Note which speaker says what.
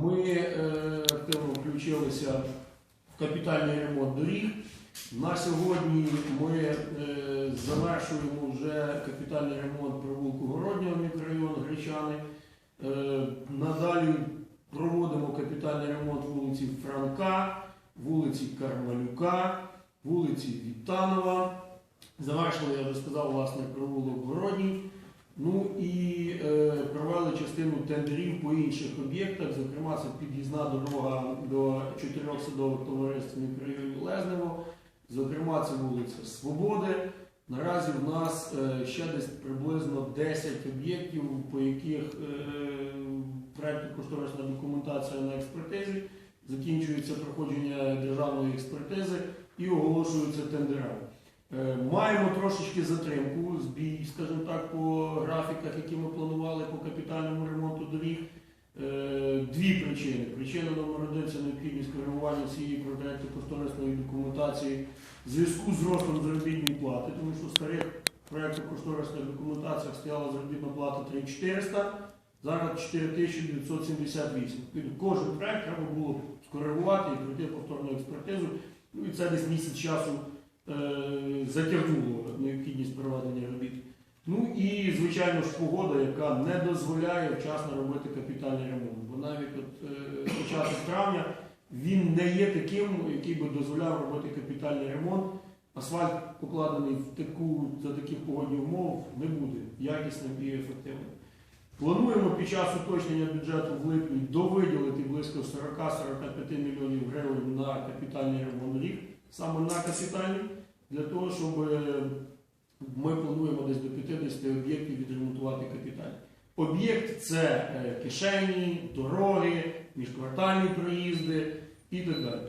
Speaker 1: Ми е, активно включилися в капітальний ремонт доріг. На сьогодні ми е, завершуємо вже капітальний ремонт провулку Городнього мікрорайону Гречани. Е, надалі проводимо капітальний ремонт вулиці Франка, вулиці Кармалюка, вулиці Вітанова. Завершили, я вже сказав, власне, провулок Городній. Ну і е, частину тендерів по інших об'єктах, зокрема, це під'їзна дорога до чотирьох садових товариств в мікрорайоні Лезнево, зокрема, це вулиця Свободи. Наразі в нас е, ще десь приблизно 10 об'єктів, по яких е, проєктно-кошторисна документація на експертизі, закінчується проходження державної експертизи і оголошуються тендерами. Е, Маємо трошечки затримку, збій, графіках, які ми планували по капітальному ремонту доріг. Е, Дві причини. Причина номер один це необхідність коригування всієї проєкту кошторисної документації в зв'язку з ростом заробітної плати, тому що в старих проєктах кошторисних документаціях стояла заробітна плата 3400, зараз 4978. Кожен проєкт треба було скоригувати і пройти повторну експертизу. Ну і це десь місяць часу е, затягнуло необхідність проведення робіт. Ну і, звичайно ж, погода, яка не дозволяє вчасно робити капітальний ремонт. Бо навіть от, е, початок травня він не є таким, який би дозволяв робити капітальний ремонт. Асфальт покладений в таку, за таких погодних умов не буде якісним і ефективним. Плануємо під час уточнення бюджету в липні довиділити близько 40-45 мільйонів гривень на капітальний ремонт рік, саме на капітальний, для того, щоб е, ми плануємо десь до 50 об'єктів відремонтувати капітально. Об'єкт це е, кишені, дороги, міжквартальні проїзди і так далі.